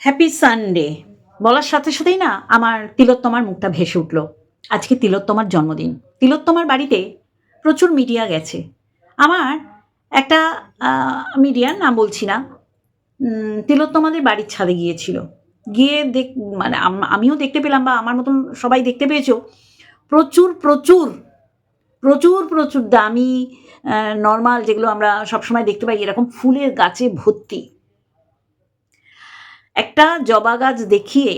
Happy Sunday বলার সাথে সাথেই না আমার তিলোত্তমার মুখটা ভেসে উঠল। আজকে তিলোত্তমার জন্মদিন। তিলোত্তমার বাড়িতে প্রচুর মিডিয়া গেছে। আমার একটা মিডিয়ার নাম বলছি না তিলোত্তমাদের বাড়ির ছাদে গিয়েছিল। গিয়ে দেখ মানে আমিও দেখতে পেলাম বা আমার মতন সবাই দেখতে পেয়েছ। প্রচুর প্রচুর প্রচুর প্রচুর দামি নর্মাল যেগুলো আমরা সবসময় দেখতে পাই, এরকম ফুলের গাছে ভর্তি। একটা জবা গাছ দেখিয়ে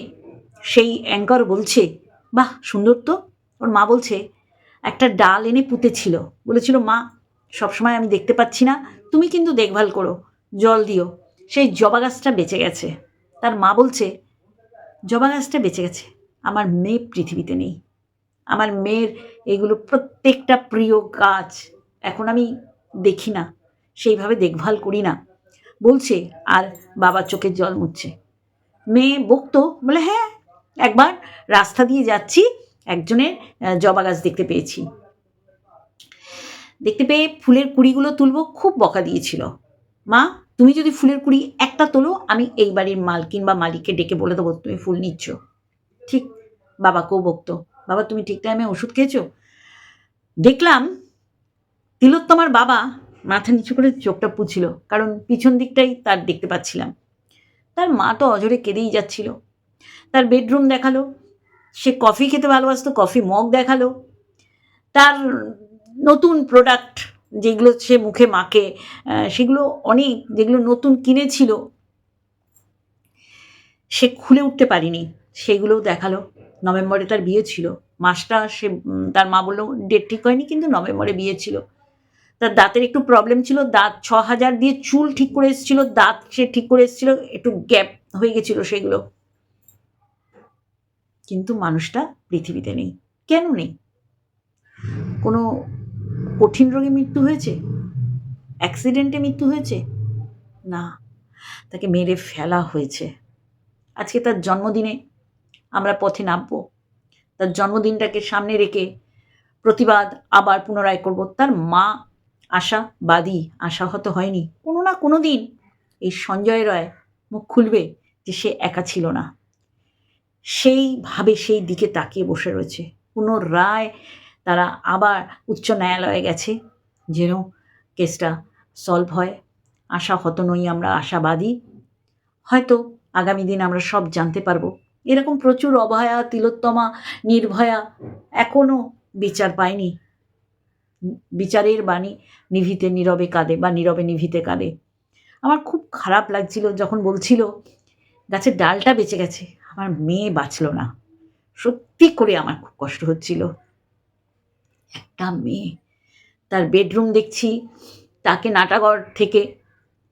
সেই অ্যাঙ্কর বলছে, বাহ, সুন্দর তো। ওর মা বলছে, একটা ডাল এনে পুঁতেছিল। বলেছিল, মা, সবসময় আমি দেখতে পাচ্ছি না। তুমি কিন্তু দেখভাল করো, জল দিও। সেই জবা গাছটা বেঁচে গেছে। তার মা বলছে, জবা গাছটা বেঁচে গেছে। আমার মেয়ে পৃথিবীতে নেই। আমার মেয়ের এগুলো প্রত্যেকটা প্রিয় গাছ এখন আমি দেখি না, সেইভাবে দেখভাল করি না। বলছে, আর বাবার চোখের জল মুছছে। মেয়ে বকতো, বলে হ্যাঁ একবার রাস্তা দিয়ে যাচ্ছি, একজনের জবা গাছ দেখতে পেয়েছি। দেখতে পেয়ে ফুলের কুড়িগুলো তুলবো, খুব বকা দিয়েছিল। মা, তুমি যদি ফুলের কুড়ি একটা তোলো, আমি এই বাড়ির মালকিন বা মালিককে ডেকে বলে দেবো, তুমি ফুল নিচ্ছ। ঠিক, বাবাকেও বকতো। বাবা, তুমি ঠিক টাইমে ওষুধ খেয়েছো? দেখলাম তিলোত্তমার বাবা মাথা নিচু করে চোখটা পুছিল, কারণ পিছন দিকটাই তার দেখতে পাচ্ছিলাম। তার মা তো অজরে কেঁদেই যাচ্ছিল। তার বেডরুম দেখাল সে কফি খেতে ভালোবাসতো কফি মগ দেখাল। তার নতুন প্রোডাক্ট যেগুলো সে মুখে আহ, সেগুলো অনেক যেগুলো নতুন কিনেছিল সে খুলে উঠতে পারিনি। সেগুলোও দেখাল নভেম্বরে তার বিয়ে ছিল। মাসটা সে তার মা বলল ডেট ঠিক হয়নি কিন্তু নভেম্বরে বিয়ে ছিল। তার দাঁতের একটু প্রবলেম ছিল, দাঁত ছ হাজার দিয়ে চুল ঠিক করে এসেছিল, দাঁত সে ঠিক করে এসেছিল, একটু গ্যাপ হয়ে গেছিল সেগুলো। কিন্তু মানুষটা পৃথিবীতে নেই। কেন নেই? কোনো কঠিন রোগে মৃত্যু হয়েছে? অ্যাক্সিডেন্টে মৃত্যু হয়েছে? না। তাকে মেরে ফেলা হয়েছে। আজকে তার জন্মদিনে আমরা পথে নামবো। তার জন্মদিনটাকে সামনে রেখে প্রতিবাদ আবার পুনরায় করব। তার মা আশাবাদী আশাহত হয়নি। কোনো না কোনো দিন এই সঞ্জয় রায় মুখ খুলবে যে সে একা ছিল না। সেইভাবে সেই দিকে তাকিয়ে বসে রয়েছে। পুনরায় তারা আবার উচ্চ ন্যায়ালয়ে গেছে যেন কেসটা সলভ হয়। আশাহত নই আমরা আশাবাদী হয়তো আগামী দিন আমরা সব জানতে পারব। এরকম প্রচুর অভয়া তিলোত্তমা, নির্ভয়া এখনও বিচার পায়নি। বিচারের বাণী নিভিতে নীরবে কাঁদে বা নীরবে নিভিতে কাঁদে। আমার খুব খারাপ লাগছিল যখন বলছিল, গাছের ডালটা বেঁচে গেছে, আমার মেয়ে বাঁচলো না। সত্যি করে আমার খুব কষ্ট হচ্ছিল। একটা মেয়ে, তার বেডরুম দেখছি, তাকে নাটাগড় থেকে,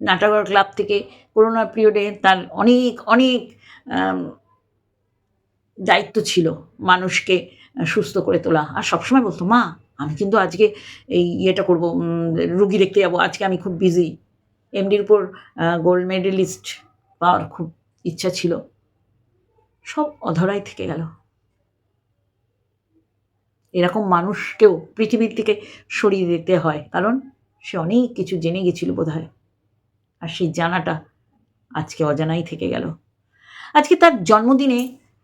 নাটাগড় ক্লাব থেকে করোনার পিরিয়ডে তার অনেক অনেক দায়িত্ব ছিল মানুষকে সুস্থ করে তোলা। আর সবসময় বলতো, মা আমি কিন্তু আজকে এই ইয়েটা করব রুগী দেখতে যাব। আজকে আমি খুব বিজি এমডির উপর গোল্ড মেডেলিস্ট পাওয়ার খুব ইচ্ছা ছিল। সব অধরাই থেকে গেল। এরকম মানুষকেও পৃথিবীর থেকে সরিয়ে দিতে হয়, কারণ সে অনেক কিছু জেনে গেছিল বোধ হয় আর সেই জানাটা আজকে অজানাই থেকে গেল। আজকে তার জন্মদিনে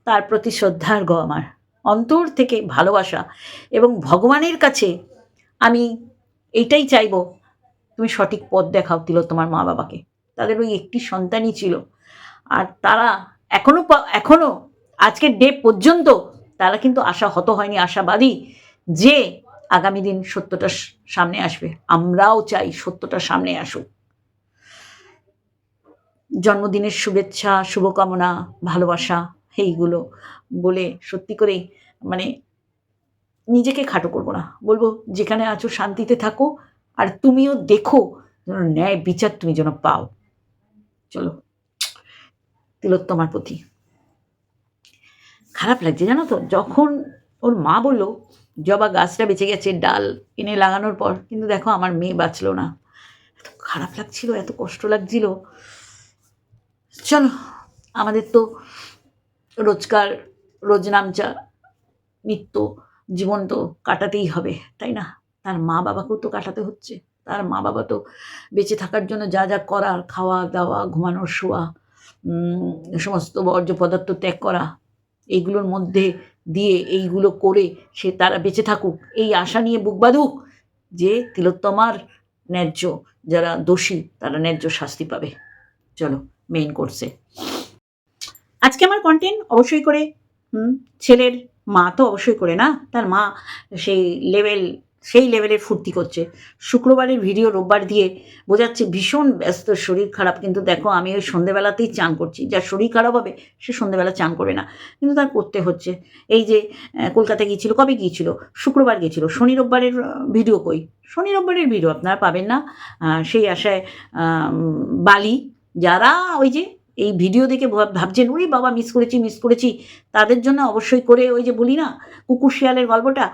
তার প্রতি শ্রদ্ধার গ আমার। অন্তর থেকে ভালোবাসা এবং ভগবানের কাছে আমি এইটাই চাইব, তুমি সঠিক পথ দেখাও দিল তোমার মা বাবাকে। তাদের ওই একটি সন্তানই ছিল। আর তারা এখনও পা- এখনও আজকের ডে পর্যন্ত তারা কিন্তু আশা হত হয়নি, আশাবাদী যে আগামী দিন সত্যটা সামনে আসবে। আমরাও চাই সত্যটা সামনে আসুক। জন্মদিনের শুভেচ্ছা, শুভকামনা, ভালোবাসা, এইগুলো বলে সত্যি করেই মানে নিজেকে খাটো করব না। বলব, যেখানে আছো শান্তিতে থাকো, আর তুমিও দেখো যেন ন্যায় বিচার তুমি যেন পাও। চলো, তিলোত্তমার প্রতি। খারাপ লাগছে জানো তো, যখন ওর মা বলল, জবা গাছটা বেঁচে গেছে, ডাল এনে লাগানোর পর। কিন্তু দেখো আমার মেয়ে বাঁচলো না। এত খারাপ লাগছিল, এত কষ্ট লাগছিল। চলো, আমাদের তো রোজকার, রোজ নামচা নিত্য জীবন তো কাটাতেই হবে তাই না? তার মা বাবাকেও তো কাটাতে হচ্ছে। তার মা বাবা তো বেঁচে থাকার জন্য যা যা করার খাওয়া দাওয়া ঘুমানো শোয়া সমস্ত বর্জ্য পদার্থ ত্যাগ করা এইগুলোর মধ্যে দিয়ে এইগুলো করে সে তারা বেঁচে থাকুক। এই আশা নিয়ে বুক বাঁধুক যে তিলোত্তমার ন্যায্য যারা দোষী তারা ন্যায্য শাস্তি পাবে। চলো মেইন কোর্সে আজকে আমার কন্টেন্ট অবশ্যই করে হুম, ছেলের মা তো অবশ্যই করে না, তার মা সেই লেভেল সেই লেভেলের ফুর্তি করছে। শুক্রবারের ভিডিও রোববার দিয়ে বোঝাচ্ছে ভীষণ ব্যস্ত, শরীর খারাপ। কিন্তু দেখো, আমি ওই সন্ধেবেলাতেই চান করছি। যার শরীর খারাপ হবে, সে সন্ধেবেলা চান করে না। কিন্তু তার করতে হচ্ছে। এই যে কলকাতা গিয়েছিল, কবে গিয়েছিল? শুক্রবার গিয়েছিল। শনি রোববারের ভিডিও কই? শনি রোববারের ভিডিও আপনারা পাবেন না। সেই আশায় বালি, যারা ওই যে এই ভিডিও দেখে ভাব- ভাবছেন ওই বাবা মিস করেছি মিস করেছি। তাদের জন্য অবশ্যই করে ওই যে বলি না, কুকুর শিয়ালের গল্পটা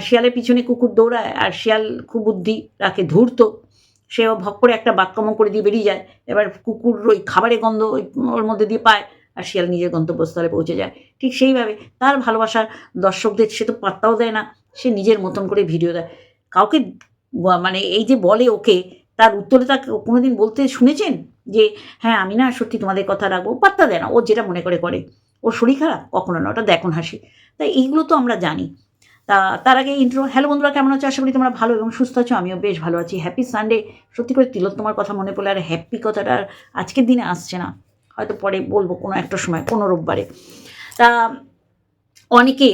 শিয়ালের পিছনে কুকুর দৌড়ায় আর শিয়াল খুব বুদ্ধি রাখে, ধূর্ত। সেও ভক করে একটা বাক্যম করে দিয়ে বেরিয়ে যায়। এবার কুকুর ওই খাবারের গন্ধ ওই ওর মধ্যে দিয়ে পায় আর শিয়াল নিজের গন্তব্যস্থলে পৌঁছে যায়। ঠিক সেইভাবে তার ভালোবাসার দর্শকদের সে তো পাত্তাও দেয় না, সে নিজের মতন করে ভিডিও দেয়। কাউকে মানে এই যে বলে ওকে, তার উত্তরে তা কোনোদিন বলতে শুনেছেন? যে হ্যাঁ আমি না সত্যি তোমাদের কথা রাখব পাত্তা দেয় না ও যেটা মনে করে করে। ওর শরীর খারাপ? কখনো না, ওটা দেখুন হাসি। তাই এইগুলো তো আমরা জানি। তা তার আগে ইন্ট্রো হ্যালো বন্ধুরা, কেমন আছো? আশা করি তোমরা ভালো এবং সুস্থ আছো, আমিও বেশ ভালো আছি। হ্যাপি সানডে সত্যি করে তিলোত্তমার কথা মনে পড়লে, আর হ্যাপি কথাটা আর আজকের দিনে আসছে না। হয়তো পরে বলব কোনো একটা সময়, কোনো রোববারে। তা অনেকে,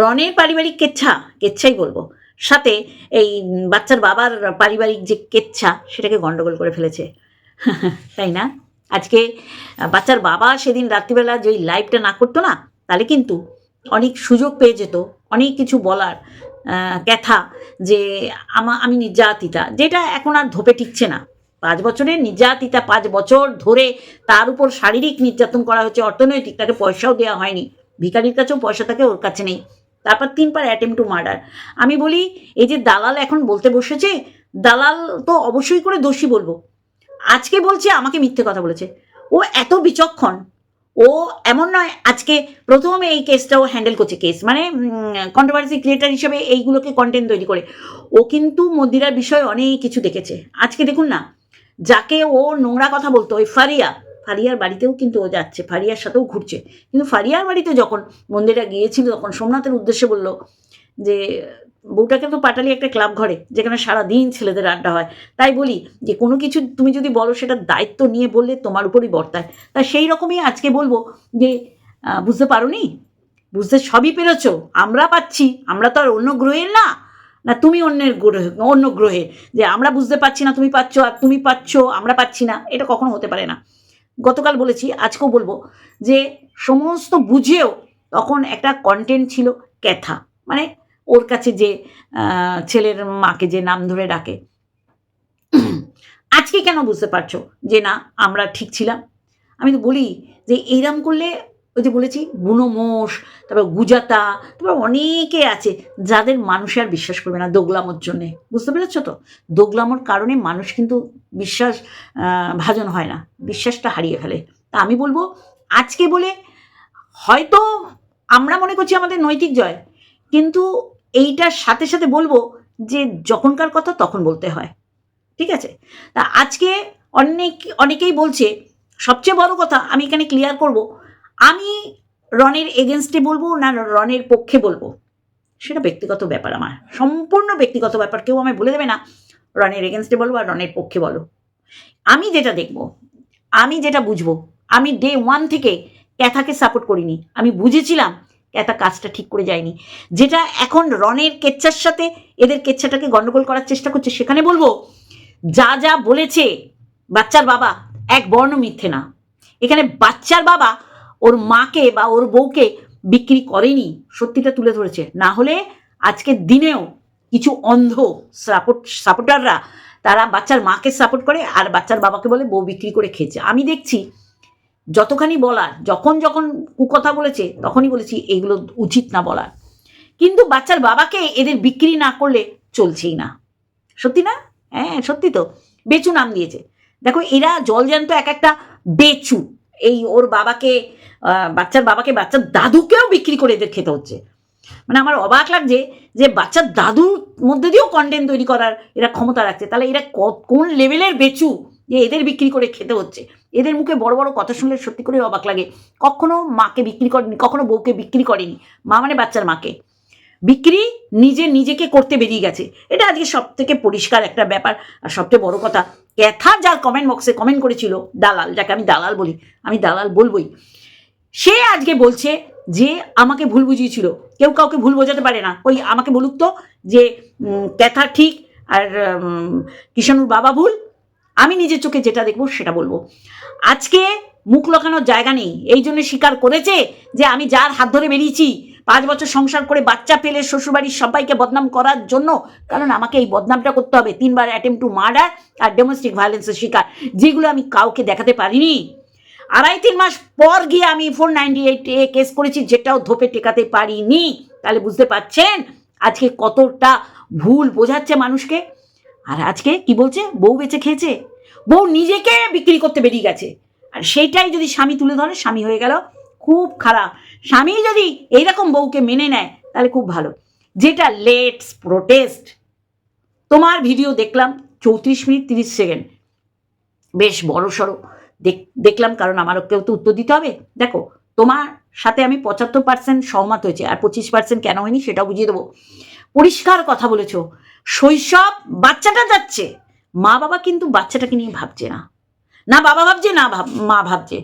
রনের পারিবারিক কেচ্ছা, কেচ্ছাই বলব। সাথে এই বাচ্চার বাবার পারিবারিক যে কেচ্ছা, সেটাকে গন্ডগোল করে ফেলেছে। তাই না? আজকে বাচ্চার বাবা সেদিন রাত্রিবেলা যে লাইভটা না করতো না, তাহলে কিন্তু অনেক সুযোগ পেয়ে যেত, অনেক কিছু বলার ক্যাথা যে আমা, আমি নির্যাতিতা, যেটা এখন আর ধোপে টিকছে না। পাঁচ বছরের নির্যাতিতা, পাঁচ বছর ধরে তার উপর শারীরিক নির্যাতন করা হচ্ছে অর্থনৈতিক, তাকে পয়সাও দেওয়া হয়নি। ভিখারির কাছেও পয়সা থাকে, ওর কাছে নেই। তারপর তিনবার অ্যাটেম্প টু মার্ডার আমি বলি, এই যে দালাল এখন বলতে বসেছে, দালাল তো অবশ্যই করে দোষী বলব। আজকে বলছে, আমাকে মিথ্যে কথা বলেছে। ও এত বিচক্ষণ। ও এমন নয়, আজকে প্রথমে এই কেসটা ও হ্যান্ডেল করছে কেস মানে কন্ট্রোভার্সি ক্রিয়েটার হিসেবে এইগুলোকে কন্টেন্ট তৈরি করে। ও কিন্তু মন্দিরার বিষয়ে অনেক কিছু দেখেছে। আজকে দেখুন না, যাকে ও নোংরা কথা বলতো, ওই ফারিয়া, ফারিয়ার বাড়িতেও কিন্তু ও যাচ্ছে, ফারিয়ার সাথেও ঘুরছে। কিন্তু ফারিয়ার বাড়িতে যখন মন্দিরা গিয়েছিল, তখন সোমনাথের উদ্দেশ্যে বলল যে বউটাকে তো পাটালি একটা ক্লাব ঘরে, যেখানে সারা দিন ছেলেদের আড্ডা হয়। তাই বলি যে, কোনো কিছু তুমি যদি বলো, সেটা দায়িত্ব নিয়ে বললে তোমার উপরই বর্তায়। তা সেই রকমই আজকে বলব যে বুঝতে পারো নি বুঝতে সবই পেরেছ? আমরা পাচ্ছি, আমরা তো আর অন্য গ্রহের না। না, তুমি অন্যের গ্রহে, অন্য গ্রহে, যে আমরা বুঝতে পারছি না তুমি পাচ্ছ আর তুমি পাচ্ছ, আমরা পাচ্ছি না, এটা কখনো হতে পারে না। গতকাল বলেছি, আজকেও বলব যে, সমস্ত বুঝেও তখন একটা কন্টেন্ট ছিল ক্যাথা। মানে ওর কাছে যে ছেলের মাকে যে নাম ধরে ডাকে। আজকে কেন বুঝতে পারছ যে না, আমরা ঠিক ছিলাম? আমি তো বলি যে এইরকম করলে, ওই যে বলেছি বুনো মোষ তারপর গুজাতা, তারপর অনেকে আছে যাদের মানুষে আর বিশ্বাস করবে না দোগলামোর জন্যে। বুঝতে পেরেছ তো? দোগলামোর কারণে মানুষ কিন্তু বিশ্বাস ভাজন হয় না, বিশ্বাসটা হারিয়ে ফেলে। তা আমি বলব, আজকে বলে হয়তো আমরা মনে করছি আমাদের নৈতিক জয়, কিন্তু এইটার সাথে সাথে বলব যে যখনকার কথা তখন বলতে হয়। ঠিক আছে? তা আজকে অনেক, অনেকেই বলছে, সবচেয়ে বড় কথা আমি এখানে ক্লিয়ার করব, আমি রনের এগেনস্টে বলব না রনের পক্ষে বলব? সেটা ব্যক্তিগত ব্যাপার আমার। সম্পূর্ণ ব্যক্তিগত ব্যাপার, কেউ আমায় বলে দেবে না, রনের এগেনস্টে বলব আর রনের পক্ষে বলো। আমি যেটা দেখব, আমি যেটা বুঝব, আমি ডে ওয়ান থেকে ক্যাথাকে সাপোর্ট করিনি। আমি বুঝেছিলাম ক্যাথা কাজটা ঠিক করে যায়নি। যেটা এখন রনের কেচ্ছার সাথে এদের কেচ্ছাটাকে গন্ডগোল করার চেষ্টা করছে, সেখানে বলব, যা যা বলেছে বাচ্চার বাবা এক বর্ণ মিথ্যে না। এখানে বাচ্চার বাবা ওর মাকে বা ওর বউকে বিক্রি করেনি, সত্যিটা তুলে ধরেছে। না হলে আজকের দিনেও কিছু অন্ধ সাপোর্ট, সাপোর্টাররা তারা বাচ্চার মাকে সাপোর্ট করে আর বাচ্চার বাবাকে বলে বউ বিক্রি করে খেয়েছে। আমি দেখছি যতখানি বলার, যখন যখন কুকথা বলেছে, তখনই বলেছি এইগুলো উচিত না বলার কিন্তু বাচ্চার বাবাকে এদের বিক্রি না করলে চলছেই না। সত্যি না? হ্যাঁ সত্যি তো। বেচু নাম দিয়েছে। দেখো, এরা জল জলজ্যান্ত এক একটা বেচু। এই ওর বাবাকে বাচ্চার বাবাকে, বাচ্চার দাদুকেও বিক্রি করে এদের খেতে হচ্ছে। মানে আমার অবাক লাগছে যে বাচ্চার দাদুর মধ্যে দিয়েও কন্টেন্ট তৈরি করার এরা ক্ষমতা রাখছে। তাহলে এরা কোন লেভেলের বেচু যে এদের বিক্রি করে খেতে হচ্ছে? এদের মুখে বড় বড় কথা শুনলে সত্যি করে অবাক লাগে। কখনো মাকে বিক্রি করেনি, কখনো বউকে বিক্রি করেনি। মা মানে বাচ্চার মাকে। বিক্রি নিজে নিজেকে করতে বেরিয়ে গেছে। এটা আজকে সব থেকে পরিষ্কার একটা ব্যাপার। আর সবচেয়ে বড় কথা, ক্যাথা যার কমেন্ট বক্সে কমেন্ট করেছিল, দালাল, যাকে আমি দালাল বলি, আমি দালাল বলবই, সে আজকে বলছে যে আমাকে ভুল বুঝিয়েছিল। কেউ কাউকে ভুল বোঝাতে পারে না। ওই আমাকে বলুক তো যে ক্যাথা ঠিক, আর কিষাণুর বাবা ভুল, আমি নিজের চোখে যেটা দেখব সেটা বলব। আজকে মুখ লোকানোর জায়গা নেই। এই জন্য স্বীকার করেছে যে আমি যার হাত ধরে বেরিয়েছি, পাঁচ বছর সংসার করে বাচ্চা পেলে শ্বশুরবাড়ির সবাইকে বদনাম করার জন্য। কারণ আমাকে এই বদনামটা করতে হবে। তিনবার অ্যাটেম্প টু মার্ডার আর ডোমেস্টিক ভায়োলেন্সের শিকার, যেগুলো আমি কাউকে দেখাতে পারিনি। আড়াই তিন মাস পর গিয়ে আমি four ninety eight A case করেছি, যেটাও ধোপে টেকাতে পারিনি। তাহলে বুঝতে পারছেন আজকে কতটা ভুল বোঝাচ্ছে মানুষকে। আর আজকে কি বলছে? বউ বেঁচে খেয়েছে? বউ নিজেকে বিক্রি করতে বেরিয়ে গেছে। আর সেইটাই যদি স্বামী তুলে ধরে, স্বামী হয়ে গেল, খুব খারাপ। স্বামী যদি এইরকম বউকে মেনে নেয়, তাহলে খুব ভালো। যেটা লেটস প্রোটেস্ট। তোমার ভিডিও দেখলাম, চৌত্রিশ মিনিট তিরিশ সেকেন্ড। বেশ বড় সড়ো। দেখলাম কারণ আমারও কেউ তো উত্তর দিতে হবে। দেখো, তোমার সাথে আমি পঁচাত্তর পার্সেন্ট সহমত হয়েছে, আর পঁচিশ পার্সেন্ট কেন হয়নি সেটাও বুঝিয়ে দেবো। পরিষ্কার কথা বলেছ। শৈশব বাচ্চাটা যাচ্ছে। মা বাবা কিন্তু বাচ্চাটাকে নিয়ে ভাবছে না। না বাবা ভাবছে, না মা ভাবছে।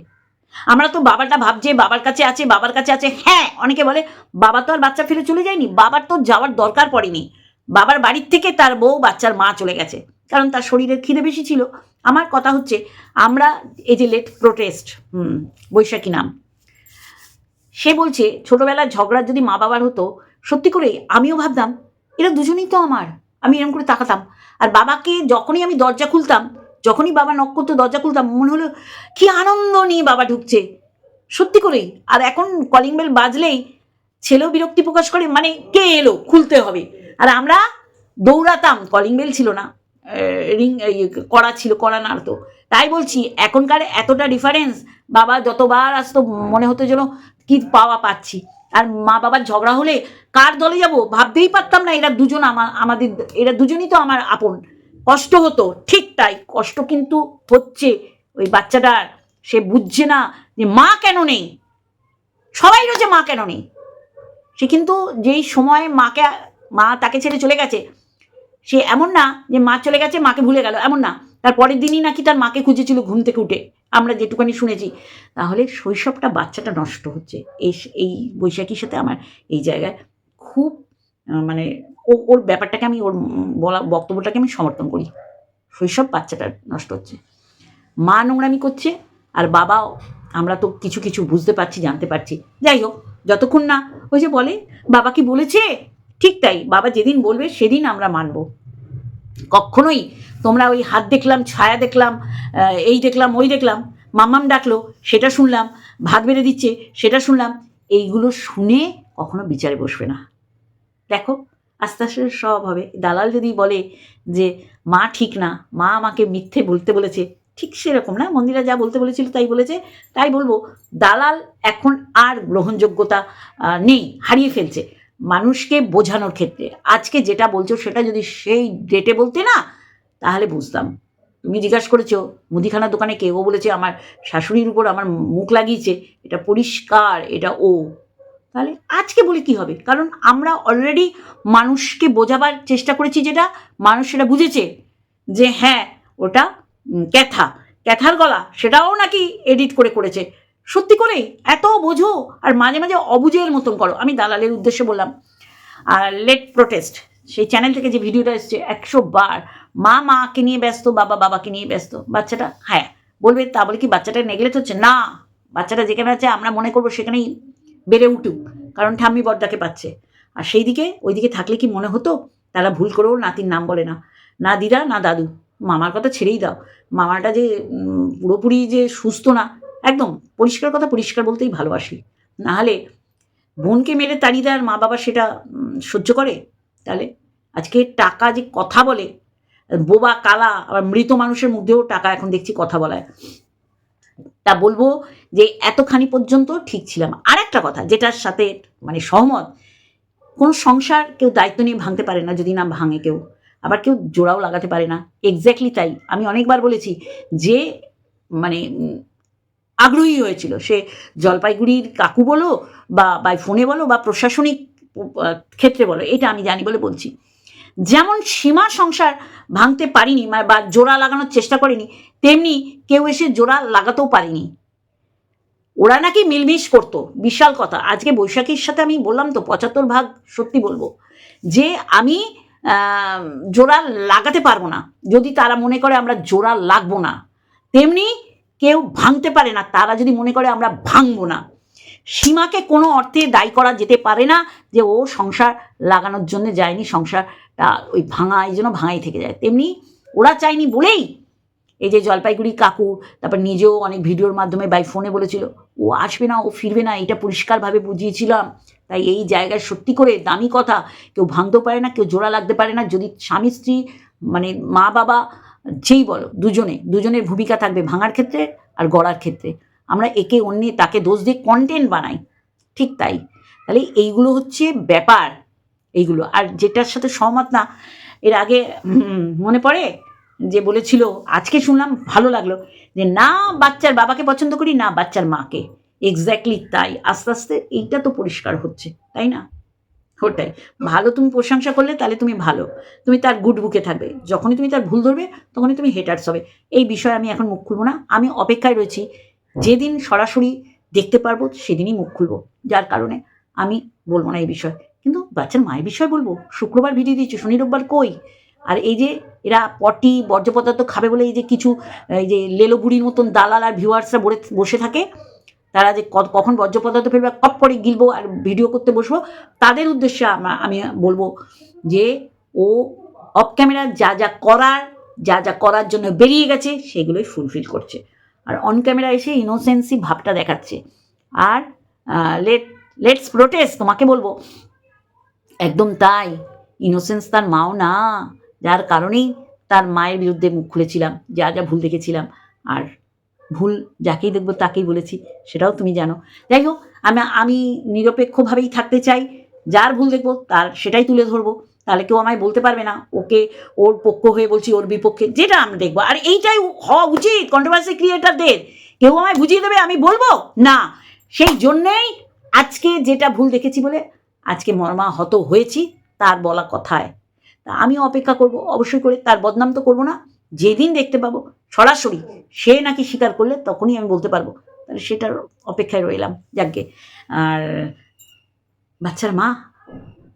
আমরা তো বাবাটা ভাবছে, বাবার কাছে আছে, বাবার কাছে আছে। হ্যাঁ অনেকে বলে, বাবা তো আর বাচ্চা ফেলে চলে যায়নি, বাবার তো যাওয়ার দরকার পড়েনি। বাবার বাড়ির থেকে তার বউ বাচ্চার মা চলে গেছে, কারণ তার শরীরের খিদে বেশি ছিল। আমার কথা হচ্ছে, আমরা এই যে লেট প্রোটেস্ট হুম, বৈশাখী নাম, সে বলছে ছোটবেলার ঝগড়া যদি মা বাবার হতো, সত্যি করে আমিও ভাবতাম, এরা দুজনেই তো আমার। আমি এরকম করে তাকাতাম। আর বাবাকে যখনই আমি দরজা খুলতাম, যখনই বাবা নক করতো দরজা খুলতাম, মনে হলো কি আনন্দ নিয়ে বাবা ঢুকছে। সত্যি করেই। আর এখন কলিং বেল বাজলেই ছেলেও বিরক্তি প্রকাশ করে মানে কে এলো? খুলতে হবে। আর আমরা দৌড়াতাম কলিং বেল ছিল না। রিং কড়া ছিল, কড়া নাড়তো তাই বলছি, এখনকার এতটা ডিফারেন্স বাবা যতবার আসতো মনে হতো যেন কি পাওয়া পাচ্ছি। আর মা বাবার ঝগড়া হলে কার দলে যাব ভাবতেই পারতাম না, এরা দুজন আমার আমাদের এরা দুজনই তো আমার আপন। কষ্ট হতো, ঠিক তাই। কষ্ট কিন্তু হচ্ছে। ওই বাচ্চাটার সে বুঝছে না যে মা কেন নেই। সবাই রয়েছে মা কেন নেই। সে কিন্তু যেই সময় মাকে, মা তাকে ছেড়ে চলে গেছে, সে এমন না যে মা চলে গেছে, মাকে ভুলে গেল, এমন না। তার পরের দিনই নাকি তার মাকে খুঁজেছিল ঘুম থেকে উঠে। আমরা যেটুকানি শুনেছি। তাহলে শৈশবটা বাচ্চাটা নষ্ট হচ্ছে। এই এই বৈশাখীর সাথে আমার এই জায়গায় খুব মানে ও, ওর ব্যাপারটাকে আমি, ওর বলা, বক্তব্যটাকে আমি সমর্থন করি। শৈশব বাচ্চাটা নষ্ট হচ্ছে। মা নোংরামি করছে আর বাবাও আমরা তো কিছু কিছু বুঝতে পারছি, জানতে পারছি। যাই হোক, যতক্ষণ না ওই যে বলে, বাবা কি বলেছে? ঠিক তাই। বাবা যেদিন বলবে, সেদিন আমরা মানব। কখনোই তোমরা ওই হাত দেখলাম, ছায়া দেখলাম এই দেখলাম, ওই দেখলাম, মাম্মাম ডাকলো, সেটা শুনলাম, ভাত বেড়ে দিচ্ছে, সেটা শুনলাম, এইগুলো শুনে কখনো বিচারে বসবে না। দেখো, আস্তে আস্তে সব হবে। দালাল যদি বলে যে, মা ঠিক না, মা আমাকে মিথ্যে বলতে বলেছে, ঠিক সেরকম না, মন্দিরা যা বলতে বলেছিল তাই বলেছে, তাই বলব, দালাল এখন আর গ্রহণযোগ্যতা নেই, হারিয়ে ফেলছে। মানুষকে বোঝানোর ক্ষেত্রে। আজকে যেটা বলছো সেটা যদি সেই ডেটে বলতে না, তাহলে বুঝতাম। তুমি জিজ্ঞাসা করেছ, মুদিখানার দোকানে কে ও বলেছে আমার শাশুড়ির উপর আমার মুখ লাগিয়েছে, এটা পরিষ্কার, এটা ও। তাহলে আজকে বলে কি হবে? কারণ আমরা অলরেডি মানুষকে বোঝাবার চেষ্টা করেছি যেটা, মানুষ সেটা বুঝেছে যে হ্যাঁ ওটা ক্যাথা। ক্যাথার গলা, সেটাও নাকি এডিট করে করেছে। সত্যি করে এত বোঝো? আর মাঝে মাঝে অবুঝের মতন করো। আমি দালালের উদ্দেশ্যে বললাম। আর লেট প্রোটেস্ট সেই চ্যানেল থেকে যে ভিডিওটা এসছে একশো বার, মা মাকে নিয়ে ব্যস্ত, বাবা বাবাকে নিয়ে ব্যস্ত। বাচ্চাটা হ্যাঁ বলবে, তা বলে কি বাচ্চাটা নেগলেক্ট হচ্ছে? না, বাচ্চাটা যেখানে আছে, আমরা মনে করব সেখানেই বেড়ে উঠুক, কারণ ঠাম্মি বর্দাকে পাচ্ছে। আর সেই দিকে ওই দিকে থাকলে কি মনে হতো? তারা ভুল করেও নাতির নাম বলে না। না দিদা, না দাদু, মামার কথা ছেড়েই দাও। মামাটা যে পুরোপুরি যে সুস্থ না একদম পরিষ্কার কথা পরিষ্কার বলতেই ভালোবাসি। নাহলে বোনকে মেরে তাড়িয়ে দেওয়ার মা বাবা সেটা সহ্য করে? তাহলে আজকে টাকা যে কথা বলে, বোবা, কালা, আবার মৃত মানুষের মধ্যেও টাকা এখন দেখছি কথা বলায়। তা বলব যে এতখানি পর্যন্ত ঠিক ছিলাম। আর একটা কথা যেটার সাথে মানে সহমত, কোনো সংসার কেউ দায়িত্ব নিয়ে ভাঙতে পারে না যদি না ভাঙে কেউ। আবার কেউ জোড়াও লাগাতে পারে না। এক্স্যাক্টলি তাই। আমি অনেকবার বলেছি যে মানে আগ্রহী হয়েছিল। সে জলপাইগুড়ির কাকু বলো বা বাই ফোনে বলো বা প্রশাসনিক ক্ষেত্রে বলো, এটা আমি জানি বলে বলছি। যেমন সীমা সংসার ভাঙতে পারিনি বা জোড়া লাগানোর চেষ্টা করেনি, তেমনি কেউ এসে জোড়া লাগাতেও পারেনি। ওরা নাকি মিলমিশ করতো, বিশাল কথা। আজকে বৈশাখীর সাথে আমি বললাম তো, পঁচাত্তর ভাগ সত্যি বলব। যে আমি জোড়া লাগাতে পারব না, যদি তারা মনে করে আমরা জোড়া লাগবো না, তেমনি কেউ ভাঙতে পারে না, তারা যদি মনে করে আমরা ভাঙবো না। সীমাকে কোনো অর্থে দায়ী করা যেতে পারে না যে ও সংসার লাগানোর জন্য যায়নি, সংসারটা ওই ভাঙা, এই জন্য ভাঙাই থেকে যায়। তেমনি ওরা চায়নি বলেই এই যে জলপাইগুড়ি কাকু, তারপর নিজেও অনেক ভিডিওর মাধ্যমে বাই ফোনে বলেছিল, ও আসবে না, ও ফিরবে না এটা পরিষ্কারভাবে বুঝিয়েছিলাম। তাই এই জায়গায় সত্যি করে দামি কথা, কেউ ভাঙতেও পারে না, কেউ জোড়া লাগতে পারে না, যদি স্বামী স্ত্রী মানে মা বাবা যেই বলো, দুজনে, দুজনের ভূমিকা থাকবে ভাঙার ক্ষেত্রে আর গড়ার ক্ষেত্রে। আমরা একে অন্যে তাকে দোষ দিয়ে কন্টেন্ট বানাই, ঠিক তাই। তাহলে এইগুলো হচ্ছে ব্যাপার, এইগুলো। আর যেটার সাথে সহমত না, এর আগে মনে পড়ে? যে বলেছিল, আজকে শুনলাম, ভালো লাগল, যে না, বাচ্চার বাবাকে পছন্দ করি, না, বাচ্চার মাকে। এক্স্যাক্টলি তাই। আস্তে আস্তে এইটা তো পরিষ্কার হচ্ছে, তাই না? ওটাই। ভালো তুমি প্রশংসা করলে তাহলে তুমি ভালো। তুমি তার গুড বুকে থাকবে। যখনই তুমি তার ভুল ধরবে, তখনই তুমি হেটার্স হবে। এই বিষয়ে আমি এখন মুখ খুলবো না। আমি অপেক্ষায় রয়েছি। যেদিন সরাসরি দেখতে পারব, সেদিনই মুখ খুলবো। যার কারণে আমি বলব না এই বিষয়। কিন্তু বাচ্চার মায়ের বিষয় বলব। শুক্রবার ভিডিও দিচ্ছি শনি রোববার কই? আর এই যে এরা পটি, বর্জ্য পদার্থ খাবে বলে এই যে কিছু, এই যে লেলো বুড়ির মতন দালাল আর ভিউয়ার্সরা বসে থাকে তারা যে কখন বর্জ্য পদার্থ ফেলবে কপ করে গিলবো আর ভিডিও করতে বসবো, তাদের উদ্দেশ্যে আমি বলব যে ও অফ ক্যামেরা যা যা করার, যা যা করার জন্য বেরিয়ে গেছে, সেগুলোই ফুলফিল করছে। আর অন ক্যামেরা এসে ইনোসেন্সি ভাবটা দেখাচ্ছে। আর লেট লেটস প্রোটেস্ট তোমাকে বলব, একদম তাই ইনোসেন্স তার মাও না, যার কারণেই তার মায়ের বিরুদ্ধে মুখ খুলেছিলাম, যা যা ভুল দেখেছিলাম, আর ভুল যাকেই দেখব তাকেই বলেছি, সেটাও তুমি জানো। যাই হোক, আমি আমি নিরপেক্ষভাবেই থাকতে চাই, যার ভুল দেখব তার সেটাই তুলে ধরবো। তাহলে কেউ আমায় বলতে পারবে না, ওকে ওর পক্ষ হয়ে বলছি, ওর বিপক্ষে, যেটা আমি দেখব। আর এইটাই হওয়া উচিত কন্ট্রোভার্সি ক্রিয়েটারদের কেউ আমায় বুঝিয়ে দেবে আমি বলব? না। সেই জন্যেই আজকে যেটা ভুল দেখেছি বলে আজকে মর্মাহত হয়েছি, তার বলা কথায়। তা আমি অপেক্ষা করব, অবশ্যই করে, তার বদনাম তো করব না। যেদিন দেখতে পাবো, সরাসরি সে নাকি স্বীকার করলে তখনই আমি বলতে পারব। তাহলে সেটার অপেক্ষায় রইলাম যাকে আর বাচ্চার মা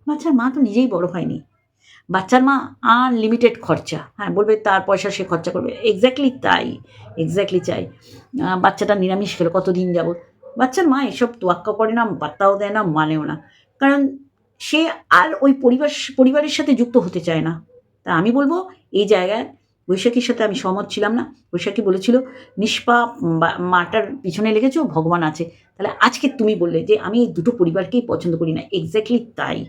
বাচ্চার মা তো নিজেই বড় হয়নি। বাচ্চার মা আনলিমিটেড খরচা। হ্যাঁ বলবে তার পয়সা সে খরচা করবে। এক্স্যাক্টলি তাই এক্স্যাক্টলি চাই। বাচ্চাটা নিরামিষ খেলো, কতদিন যাবত বাচ্চার মা এসব তোয়াক্কা করে না, পাত্তাও দেয় না, মানেও না। কারণ সে আর ওই পরিবার, পরিবারের সাথে যুক্ত হতে চায় না। তা আমি বলব, এই জায়গায় বৈশাখীর সাথে আমি সহমত ছিলাম না। বৈশাখী বলেছিল, নিষ্পাপ মাটার পিছনে লেগেছো, ভগবান আছে। তাহলে আজকে তুমি বললে যে, আমি এই দুটো পরিবারকেই পছন্দ করি না। এক্স্যাক্টলি তাই।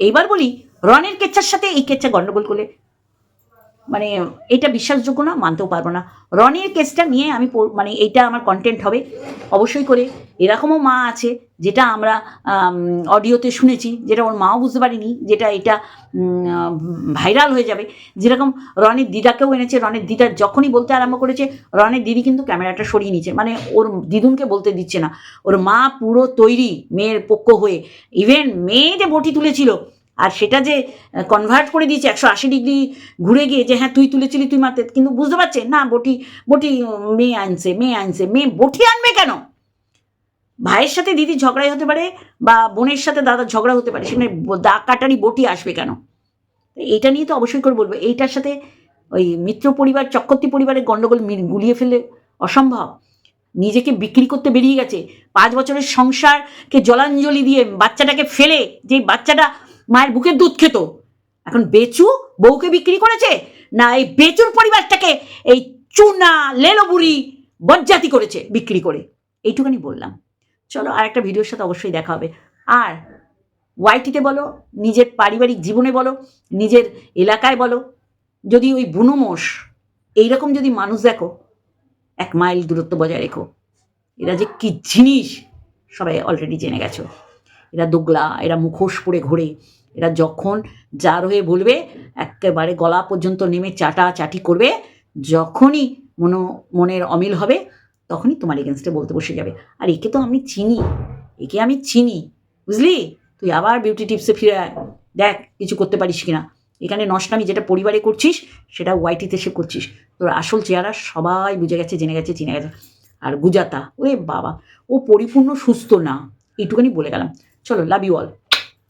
এইবার বলি রনের কেচ্ছার সাথে এই কেচ্ছা গণ্ডগোল করলে মানে এটা বিশ্বাসযোগ্য না, মানতেও পারব না। রনির কেসটা নিয়ে আমি মানে এইটা আমার কন্টেন্ট হবে। অবশ্যই করে। এরকমও মা আছে, যেটা আমরা অডিওতে শুনেছি, যেটা ওর মাও বুঝতে পারিনি, যেটা এটা ভাইরাল হয়ে যাবে। যেরকম রনের দিদাকেও এনেছে, রনের দিদা যখনই বলতে আরম্ভ করেছে, রনের দিদি কিন্তু ক্যামেরাটা সরিয়ে নিচ্ছে মানে ওর দিদুনকে বলতে দিচ্ছে না। ওর মা পুরো তৈরি, মেয়ের পক্ষ হয়ে। ইভেন মেয়ে যে বটি তুলেছিল আর সেটা যে কনভার্ট করে দিয়েছে একশো আশি ডিগ্রি ঘুরে গিয়ে যে হ্যাঁ তুই তুলেছিলি, তুই মারতে, কিন্তু বুঝতে পারছে না, বটি বটি মেয়ে আনছে মেয়ে আনছে, মেয়ে বটি আনবে কেন? ভাইয়ের সাথে দিদি ঝগড়াই হতে পারে বা বোনের সাথে দাদার ঝগড়া হতে পারে, সেখানে দা কাটারি বটি আসবে কেন? তো এইটা নিয়ে তো অবশ্যই করে বলব, এইটার সাথে ওই মিত্র পরিবার, চক্রবর্তী পরিবারের গণ্ডগোল গুলিয়ে ফেলে অসম্ভব। নিজেকে বিক্রি করতে বেরিয়ে গেছে, পাঁচ বছরের সংসারকে জলাঞ্জলি দিয়ে বাচ্চাটাকে ফেলে যে বাচ্চাটা মায়ের বুকের দুধ খেত। এখন বেচু বউকে বিক্রি করেছে? না, এই বেচুর পরিবারটাকে এই চুনা লেলোবুড়ি বজ্জাতি করেছে বিক্রি করে। এইটুখানি বললাম। চলো আর একটা ভিডিওর সাথে অবশ্যই দেখা হবে। আর ওয়াইটিতে বলো, নিজের পারিবারিক জীবনে বলো, নিজের এলাকায় বলো, যদি ওই বুনোমোষ এইরকম যদি মানুষ দেখো, এক মাইল দূরত্ব বজায় রেখো। এরা যে কি জিনিস, সবাই অলরেডি জেনে গেছো। এরা দোগলা, এরা মুখোশ পরে ঘোরে এরা যখন যার হয়ে বলবে, একেবারে গলা পর্যন্ত নেমে চাটা চাটি করবে, যখনই মনো, মনের অমিল হবে, তখনই তোমার এগেনস্টে বলতে বসে যাবে। আর একে তো আমি চিনি, একে আমি চিনি, বুঝলি? তুই আবার বিউটি টিপসে ফিরে আয়। দেখ, কিছু করতে পারিস কিনা। এখানে নষ্টামি যেটা পরিবারে করছিস, সেটা ওয়াইটিতে সে করছিস। তোর আসল চেহারা সবাই বুঝে গেছে, জেনে গেছে, চিনে গেছে। আর গুজাতা, ওরে বাবা, ও পরিপূর্ণ সুস্থ না। এইটুখানি বলে গেলাম। চলো লাভ ইউ অল